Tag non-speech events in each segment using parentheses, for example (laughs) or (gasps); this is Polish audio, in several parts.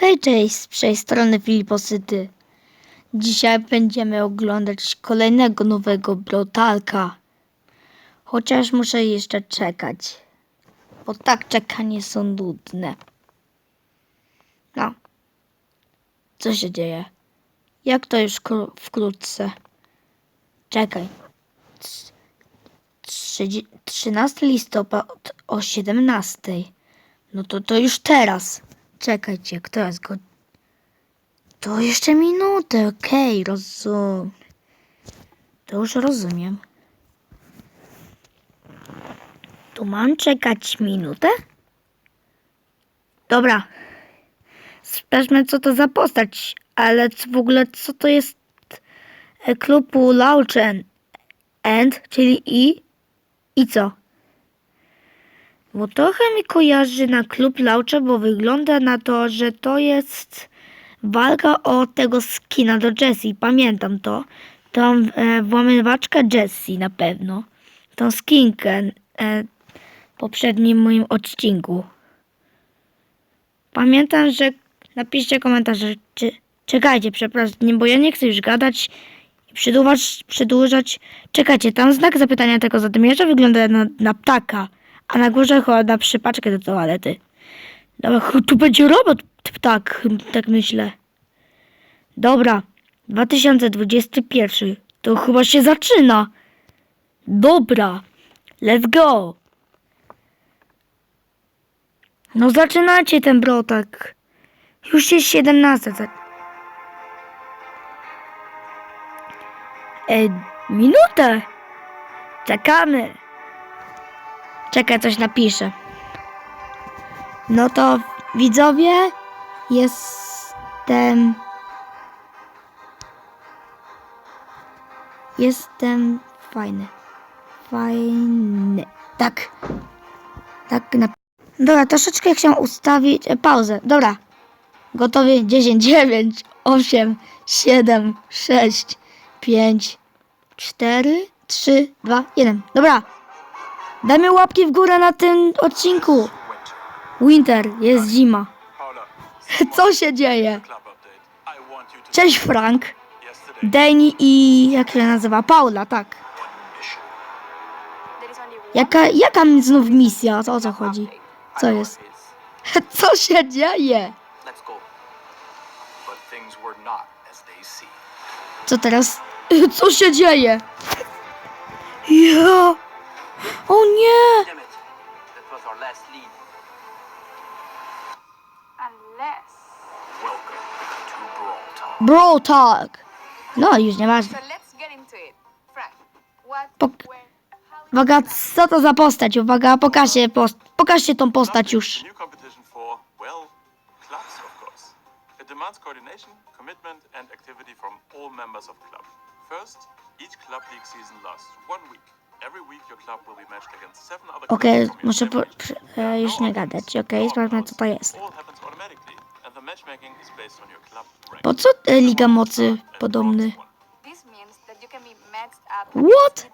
Hej, cześć, z tej strony Filiposyty. Dzisiaj będziemy oglądać kolejnego nowego Brotalka. Chociaż muszę jeszcze czekać, bo tak czekanie są nudne. No. Co się dzieje? Jak to już kró- wkrótce? Czekaj. Trz- trzydzie- 13 listopad o 17. No to to już teraz. Czekajcie, kto jest go? To jeszcze minutę, okej, rozumiem. To już rozumiem. Tu mam czekać minutę? Dobra. Sprawdźmy, co to za postać. Ale w ogóle, co to jest e, klubu Lauchen End, czyli i i co? Bo trochę mi kojarzy na klub Laucha, bo wygląda na to, że to jest walka o tego skina do Jessie. Pamiętam to. Tą e, włamywaczkę Jessie na pewno. Tą skinkę e, poprzednim moim odcinku. Pamiętam, że napiszcie komentarze, czy czekajcie, przepraszam, bo ja nie chcę już gadać i przedłużać, przedłużać. Czekajcie, tam znak zapytania tego zadymierza wygląda na, na ptaka, a na górze chyba na przypaczkę do toalety. Dobra, tu będzie robot ptak, tak myślę. Dobra, 2021, to chyba się zaczyna. Dobra, let's go. No zaczynacie ten brotak. Już jest 17. Za... E, minutę. Czekamy. Czekaj, coś napiszę. No to widzowie, jestem. Jestem fajny. Fajny. Tak. Tak na. Dobra, troszeczkę chciałem ustawić e, pauzę. Dobra. Gotowi 10, 9, 8, 7, 6, 5, 4, 3, 2, 1. Dobra. Dajmy łapki w górę na tym odcinku. Winter, jest zima. (laughs) Co się dzieje? Cześć Frank, Danny i jak się nazywa? Paula, tak. Jaka, jaka znów misja? O co chodzi? Co jest? (laughs) Co się dzieje? Co teraz? (laughs) Co się dzieje? Ja! O nie! Bro talk. No już. Frank, what, Pok- Uwaga, co to za postać? Uwaga, pokażcie, post pokażcie tą postać już. Demands coordination, commitment, and activity from all members of club. First, each club league season lasts one week. Okej, your muszę po, e, no już nie options, gadać. Okej, no sprawdźmy co to jest. Po co e, Liga Mocy podobny? What?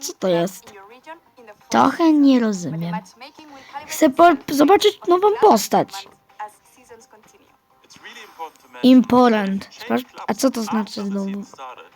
Co to jest? Trochę nie rozumiem. Chcę zobaczyć nową postać. important to a co to znaczy znowu? season started,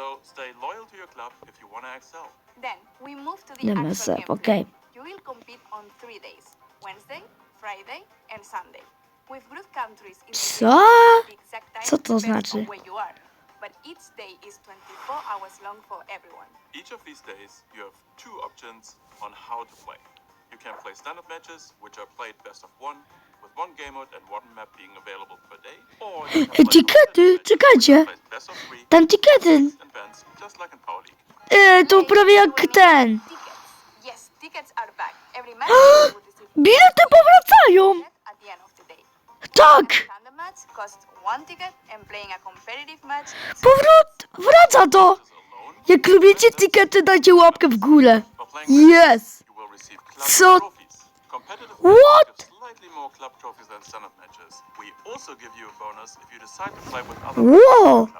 So stay loyal to your club if you want to excel. Then we move to the MSF, actual gameplay. okej. You will compete on three days: Wednesday, Friday, and Sunday. With group countries in the Co? game, the exact time Co to depends znaczy? on where you are. But each day is 24 hours long for everyone. Each of these days, you have two options on how to play. You can play standard matches, which are played best of one, with one game mode and one map being available per day. Or you can (laughs) play Etykiety, czekajcie. Ten etykiety, e, to prawie jak ten. (gasps) Bilety powracają. Tak, powrót, wraca to. Jak lubicie etykiety, dajcie łapkę w górę. Yes. you will receive club Co? What? Slightly more club trophies than standard matches. We also give you a bonus if you decide to play with other clubs.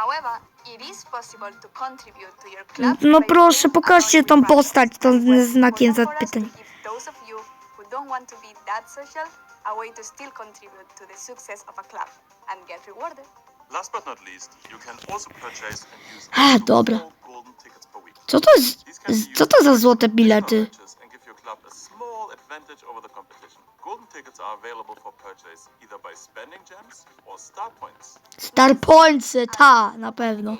However, it is possible to contribute to your club No by proszę, pokażcie tą postać, tą well. znakiem For us to zapytań. give those don't want to be that social, a way to still contribute to the success of a club and get rewarded. Last but not least, you can also purchase and use A, up to dobra. four golden tickets per week. Co to jest? z- Co to za złote bilety? Matches and club a small advantage over the competition. Golden tickets are available for purchase either by spending gems or star points. Star Pointsy, eh, ta, na pewno.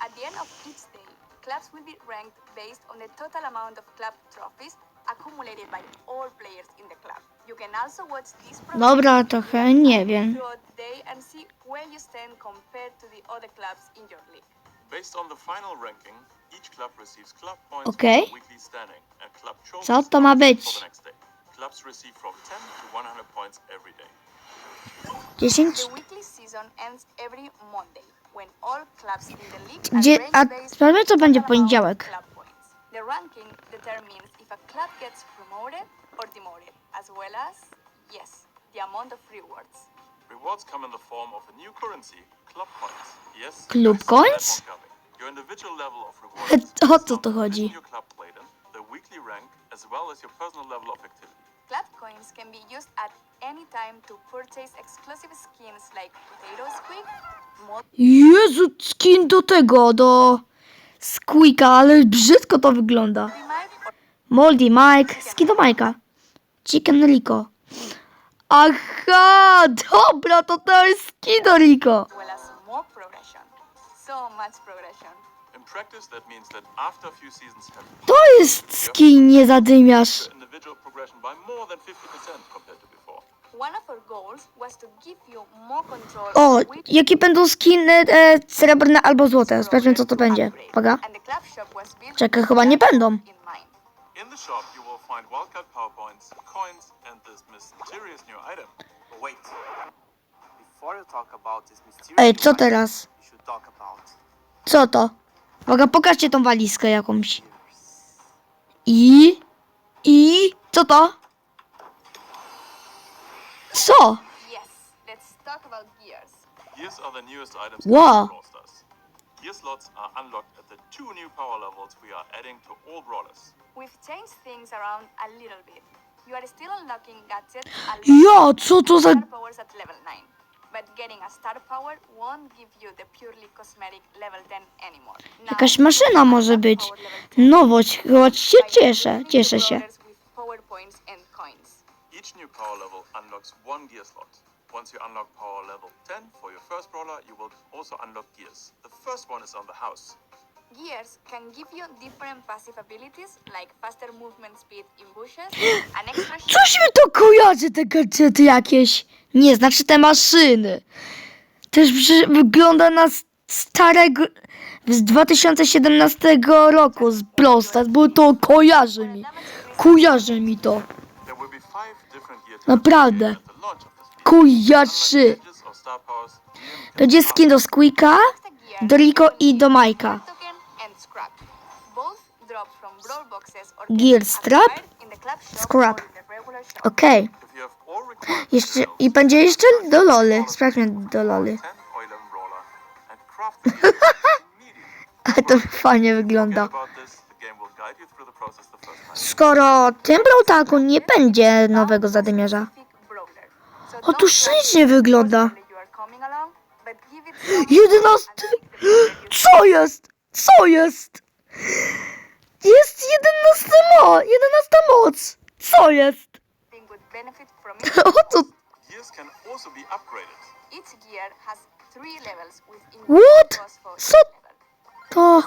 At the end of each day, clubs will be ranked based on the total amount of club trophies accumulated by all players in the club. You can also watch these Dobra, trochę nie wiem. throughout the day and see where you stand compared to the other clubs in your league. Based on the final ranking, each club receives club points Okay. for weekly standing and club trophies Co to ma być? for the next day. Clubs receive from 10 to 100 points every day. 10? The weekly season ends every Monday when all clubs in the league Gdzie- a sprawdźmy, co będzie total amount of poniedziałek. club points. The ranking determines if a club gets promoted or demoted, as well as, yes, the amount of rewards. Rewards come in the form of a new currency, club points. Yes, Club coins? Your individual level of rewards (laughs) O co to chodzi? your club played the weekly rank, as well as your personal level of activity. Club coins can be used at any time to purchase exclusive skins like Potato Mod Jezu, skin do tego, do Squeaka, ale brzydko to wygląda. Moldy Mike, skin do Majka. Chicken Rico. Aha, dobra, to to jest skin do Rico. as well as more progression. So much progression. In practice, that means that after a few seasons have To jest skin, nie zadymiarz. your individual progression by more than 50% compared to before. One of our goals was to give you more control O, over which jakie będą skiny e, srebrne albo złote? Sprawdźmy, co to będzie. Uwaga. And the club shop was built Czekaj, chyba nie będą. in mind. In the shop, you will find wildcard power points, coins, Ej, new co teraz? You should talk about Co to? Uwaga, pokażcie tą walizkę jakąś. I? I? Co to? Co? Yes, let's talk about gears. Gears are the newest items Wow. Gear slots are unlocked at the two new power levels we are adding to all brawlers. We've changed things around a little bit. You are still unlocking gadgets at Ja, co to za... powers at level 9. But getting a star power won't give you the purely cosmetic level 10 anymore. Now, Jakaś maszyna może być. power level 10 Nowość, chyba się cieszę, cieszę się. power points and coins. Each new power level unlocks one gear slot. Once you unlock power level 10 for your first brawler, you will also unlock gears. The first one is on the house. Gears can give you different passive abilities like faster movement speed in bushes, (gasps) an extra Coś mi to kojarzy, te gadżety jakieś. Nie, znaczy te maszyny. Też wygląda na s- starego... Z 2017 roku z Prostat, bo to kojarzy mi. Kojarzy mi to. There will be five different gear types Naprawdę. at the launch of this week. Kojarzy. Unlock gadgets or star powers, GM Będzie skin do Squeaka, do Rico i do Majka. Gear strap, scrap. Okej. Required Jeszcze, I będzie jeszcze do loli. Sprawdźmy do loli. 10 or 11 brawler and craft the gear immediately. Ale to fajnie wygląda. Skoro tym Brawltalku nie będzie nowego zadymiarza. O, tu ślicznie wygląda. Jedenasty. (gasps) Co jest? Co jest? Jest jedenasty mo, jedenasta moc. Co jest? (laughs) O co? Gears can also be upgraded. Each gear has three levels with What? Co? To...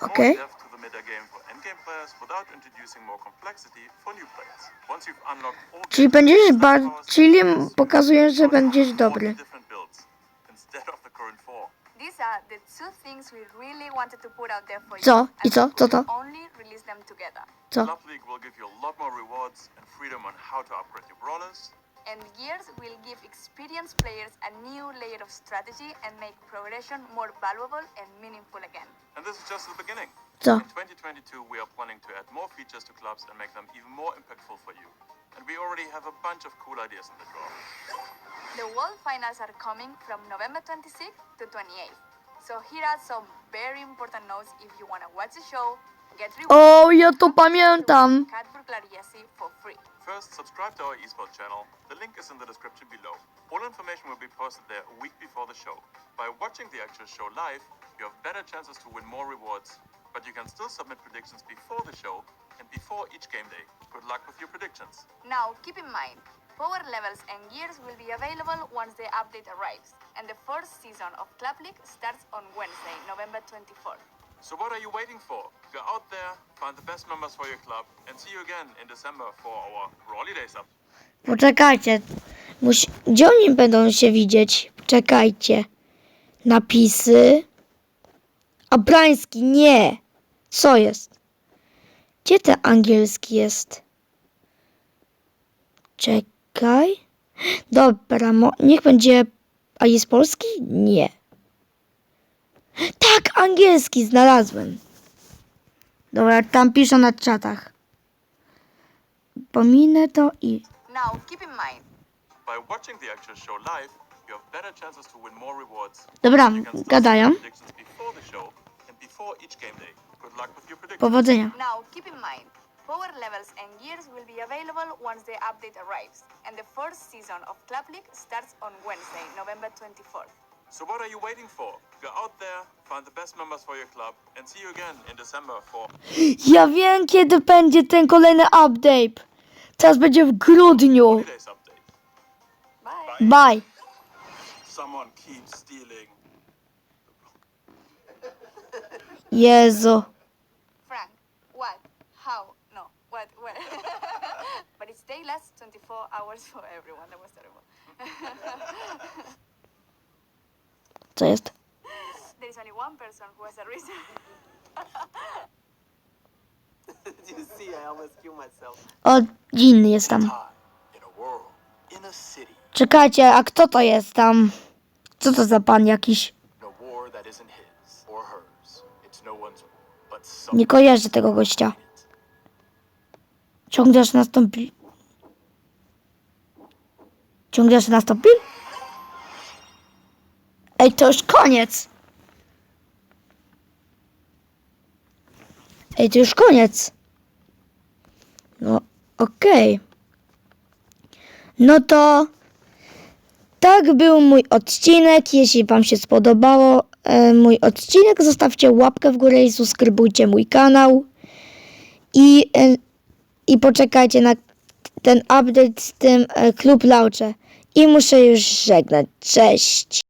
Okay. Czyli będziesz star bar... powers, Czyli że będziesz have 40 dobry. These are the two things we really wanted to put out there for you. Co? I and co? we Co to? Only release them together. Co? Club League will give you a lot more rewards and freedom on how to upgrade your brawlers. And Gears will give experienced players a new layer of strategy and make progression more valuable and meaningful again. And this is just the beginning. Co? In 2022, we are planning to add more features to clubs and make them even more impactful for you. And we already have a bunch of cool ideas in the drawer. The World Finals are coming from November 26th to 28th. So here are some very important notes if you want to watch the show, get O, ja to pamiętam. Cat Burglariasi for free. First, subscribe to our esports channel. The link is in the description below. All information will be posted there a week before the show. By watching the actual show live, you have better chances to win more rewards, but you can still submit predictions before the show and before each game day. Good luck with your predictions. Now, keep in mind, power levels and gears will be available once the update arrives, and the first season of Club League starts on Wednesday, November 24th. So what are you waiting for? Go out there, find the best members for your club, and see you again in December for our Brawly Days up. Poczekajcie. Musi... Gdzie oni będą się widzieć? Czekajcie. Napisy. Abrański, nie. Co jest? Gdzie ten angielski jest? Czekaj. Dobra, mo... niech będzie. A jest polski? Nie. Tak, angielski znalazłem. Dobra, tam piszę na czatach. Pominę to i Now, keep in mind, By watching the actual show live, you have better chances to win more rewards. Dobra, gadają. Powodzenia. now keep in mind, power levels and gears will be available once the update arrives, and the first season of Club League starts on Wednesday, November 24th. So what are you waiting for? Go out there, find the best members for your club, and see you again in December for Ja wiem, kiedy będzie ten kolejny update. Teraz będzie w grudniu. Brawly Days update. Bye. Bye. Someone keeps stealing. Jezu. Lasts 24 hours for everyone. That was terrible. (laughs) Co jest? there is only one person who has a reason. (laughs) you see, I almost killed myself. O, dziwny jest tam. Time in a world, in a city, Czekajcie, a kto to jest tam? Co to za pan jakiś? in a war that isn't his or hers. It's no one's but Nie kojarzę tego gościa. Ciągle aż nastąpił. Ciągle aż nastąpił? Ej, to już koniec. Ej, to już koniec. No, okej. No to tak był mój odcinek. Jeśli Wam się spodobało e, mój odcinek, zostawcie łapkę w górę i subskrybujcie mój kanał. I, e, i poczekajcie na ten update z tym e, Klub Laucze. I muszę już żegnać. Cześć.